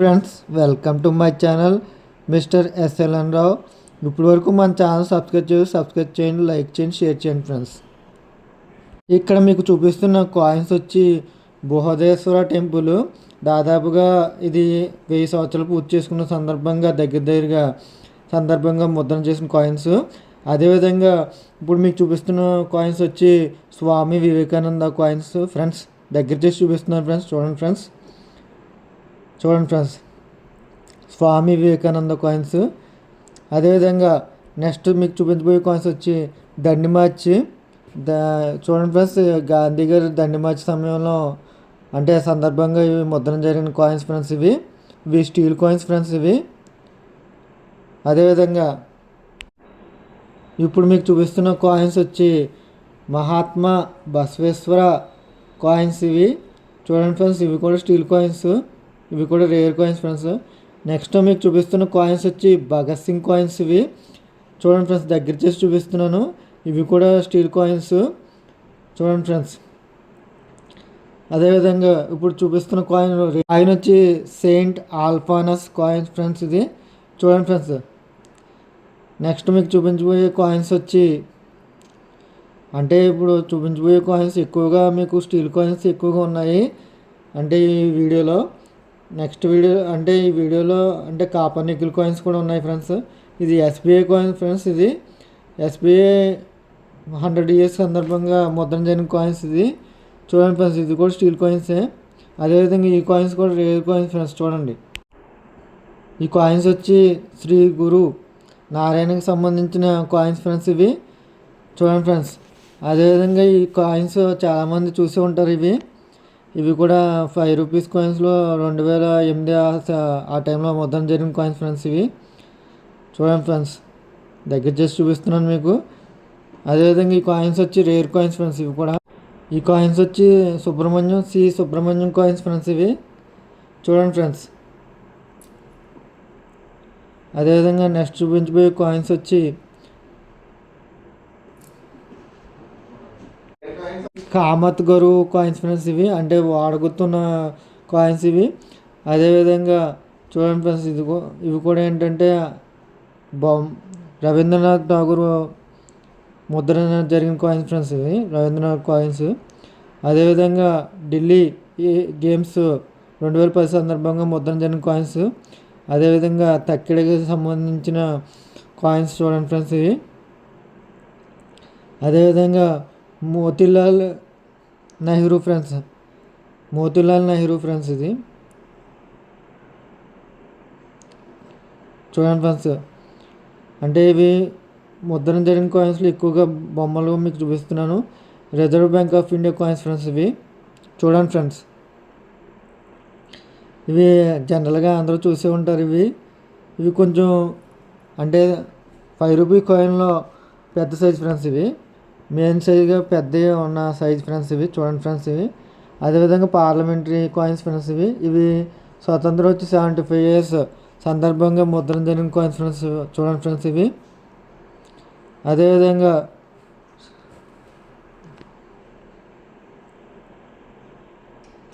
Friends welcome to my channel mister SLN Rao ఇప్పటి వరకు మన ఛానల్ సబ్స్క్రైబ్ చేసి సబ్స్క్రైబ్ చేయండి లైక్ చేయండి షేర్ చేయండి ఫ్రెండ్స్ ఇక్కడ మీకు చూపిస్తున్న కాయిన్స్ వచ్చి బృహదేశ్వర టెంపుల్. దాదాపుగా ఇది వెయ్యి సంవత్సరాలు పూర్తి చేసుకున్న సందర్భంగా దగ్గర దగ్గరగా సందర్భంగా ముద్రణ చేసిన కాయిన్స్ అదేవిధంగా ఇప్పుడు మీకు చూపిస్తున్న కాయిన్స్ వచ్చి స్వామి వివేకానంద కాయిన్స్ ఫ్రెండ్స్ దగ్గర చేసి చూపిస్తున్నారు ఫ్రెండ్స్ చూడండి ఫ్రెండ్స్ చూడండి ఫ్రెండ్స్. స్వామి వివేకానంద కాయిన్స్ అదేవిధంగా నెక్స్ట్ మీకు చూపించబోయే కాయిన్స్ వచ్చి దండి మార్చి. ద చూడండి ఫ్రెండ్స్ గాంధీ గారి దండి మార్చి సమయంలో అంటే సందర్భంగా ఇవి ముద్రణ జరిగిన కాయిన్స్ ఫ్రెండ్స్ ఇవి. ఇవి స్టీల్ కాయిన్స్ ఫ్రెండ్స్ ఇవి. అదేవిధంగా ఇప్పుడు మీకు చూపిస్తున్న కాయిన్స్ వచ్చి మహాత్మా బసవేశ్వర కాయిన్స్ ఇవి. చూడండి ఫ్రెండ్స్ ఇవి కూడా స్టీల్ కాయిన్స్ ఇవి కూడా రేర్ కాయిన్స్ ఫ్రెండ్స్ నెక్స్ట్ మీకు చూపిస్తున్న కాయిన్స్ వచ్చి భగత్ సింగ్ కాయిన్స్ ఇవి. చూడండి ఫ్రెండ్స్ దగ్గర చేసి చూపిస్తున్నాను. ఇవి కూడా స్టీల్ కాయిన్స్ చూడండి ఫ్రెండ్స్ అదేవిధంగా ఇప్పుడు చూపిస్తున్న కాయిన్ కాయిన్ వచ్చి సెయింట్ ఆల్ఫానస్ కాయిన్స్ ఫ్రెండ్స్ ఇది. చూడండి ఫ్రెండ్స్ నెక్స్ట్ మీకు చూపించబోయే కాయిన్స్ వచ్చి అంటే ఇప్పుడు చూపించబోయే కాయిన్స్ ఎక్కువగా మీకు స్టీల్ కాయిన్స్ ఎక్కువగా ఉన్నాయి. అంటే ఈ వీడియోలో నెక్స్ట్ వీడియో అంటే ఈ వీడియోలో అంటే కాపర్ నికిల్ కాయిన్స్ కూడా ఉన్నాయి ఫ్రెండ్స్. ఇది ఎస్బీఐ కాయిన్ ఫ్రెండ్స్ ఇది ఎస్బీఐ హండ్రెడ్ ఇయర్స్ సందర్భంగా ముద్రణ జరిగిన కాయిన్స్ ఇది. చూడండి ఫ్రెండ్స్ ఇది కూడా స్టీల్ కాయిన్సే అదేవిధంగా ఈ కాయిన్స్ కూడా రేర్ కాయిన్స్ ఫ్రెండ్స్ చూడండి. ఈ కాయిన్స్ వచ్చి శ్రీ గురు నారాయణకి సంబంధించిన కాయిన్స్ ఫ్రెండ్స్ ఇవి. చూడండి ఫ్రెండ్స్ అదేవిధంగా ఈ కాయిన్స్ చాలామంది చూసి ఉంటారు ఇవి. ఇవి కూడా ఫైవ్ రూపీస్ కాయిన్స్లో రెండు వేల ఎనిమిది ఆ టైంలో మొత్తం జరిగిన కాయిన్స్ ఫ్రెండ్స్ ఇవి. చూడండి ఫ్రెండ్స్ దగ్గర చేసి చూపిస్తున్నాను మీకు. అదేవిధంగా ఈ కాయిన్స్ వచ్చి రేర్ కాయిన్స్ ఫ్రెండ్స్ ఇవి కూడా. ఈ కాయిన్స్ వచ్చి Subrahmanyam C Subrahmanyam coins friends ఇవి. చూడండి ఫ్రెండ్స్ అదేవిధంగా నెక్స్ట్ చూపించబోయే కాయిన్స్ వచ్చి కామత్ గరు కాయిన్స్ ఫ్రెండ్స్ ఇవి. అంటే వాడుకుతున్న కాయిన్స్ ఇవి. అదేవిధంగా చూడండి ఫ్రెండ్స్ ఇది ఇవి కూడా ఏంటంటే బొమ్ రవీంద్రనాథ్ ఠాగూర్ ముద్రణ జరిగిన కాయిన్స్ ఫ్రెండ్స్ ఇవి. రవీంద్రనాథ్ కాయిన్స్ అదేవిధంగా ఢిల్లీ గేమ్స్ రెండు వేల పది సందర్భంగా ముద్రణ జరిగిన కాయిన్స్ అదేవిధంగా తక్కిడికి సంబంధించిన కాయిన్స్ చూడండి ఫ్రెండ్స్ ఇవి. అదేవిధంగా మోతిలాల్ నెహ్రూ ఫ్రెండ్స్. మోతిలాల్ నెహ్రూ ఫ్రెండ్స్ ఇది. చూడండి ఫ్రెండ్స్. అంటే ఇవి ముద్రణ జరిగిన కాయిన్స్లో ఎక్కువగా బొమ్మలు మీకు చూపిస్తున్నాను. Reserve bank of India coins friends ఇవి. చూడండి ఫ్రెండ్స్. ఇవి జనరల్గా అందరూ చూసే ఉంటారు ఇవి. ఇవి కొంచెం అంటే ఫైవ్ రూపీ కాయిన్లో పెద్ద సైజ్ ఫ్రెండ్స్ ఇవి. మెయిన్ సైజ్గా పెద్దవి ఉన్న సైజ్ ఫ్రెండ్స్ ఇవి చూడండి ఫ్రెండ్స్ ఇవి. అదేవిధంగా పార్లమెంటరీ కాయిన్స్ ఫ్రెండ్స్ ఇవి. ఇవి స్వతంత్రం వచ్చి సెవెంటీ ఫైవ్ ఇయర్స్ సందర్భంగా ముద్రణ జరిగిన కాయిన్స్ ఫ్రెండ్స్ చూడండి ఫ్రెండ్స్ ఇవి. అదేవిధంగా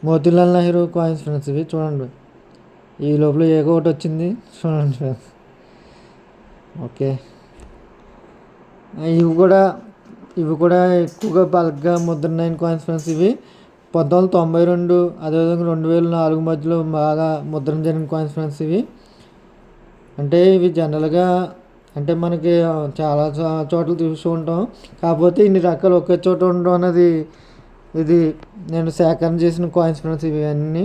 మోతీలాల్ నెహ్రూ కాయిన్స్ ఫ్రెండ్స్ ఇవి చూడండి. ఈ లోపల ఏదో ఒకటి వచ్చింది? చూడండి ఫ్రెండ్స్ ఓకే ఇవి కూడా ఇవి కూడా ఎక్కువగా బల్క్గా ముద్రణైన కాయిన్స్ ఫ్రెండ్స్ ఇవి పంతొమ్మిది వందల తొంభై రెండు అదేవిధంగా రెండు వేల నాలుగు మధ్యలో బాగా ముద్రణ జరిగిన కాయిన్స్ ఫ్రెండ్స్ ఇవి. అంటే ఇవి జనరల్గా అంటే మనకి చాలా చోట్ల చూస్తూ ఉంటాం. కాకపోతే ఇన్ని రకాలు ఒకే చోట ఉండడం అనేది ఇది నేను సేకరణ చేసిన కాయిన్స్ ఫ్రెండ్స్ ఇవి అన్నీ.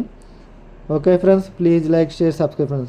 Okay friends please like share subscribe friends